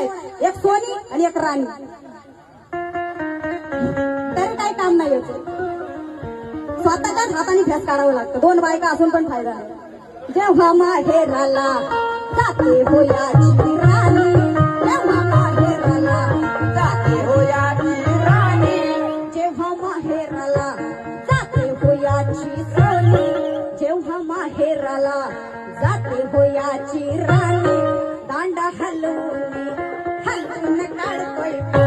आहेत एक सोनी आणि एक राणी. तरी काही काम नाही याचं स्वतःच्याच हाताने फेस काढावं लागतं. दोन बायका असून पण फायदा आहे जेव्हा माहेराला जाते होयाची राणी जेव्हा माहेराला जाते होयाची राणी. जेव्हा माहेराला जाते होयाची सोनी जेव्हा माहेराला जाते होयाची राणी. fire.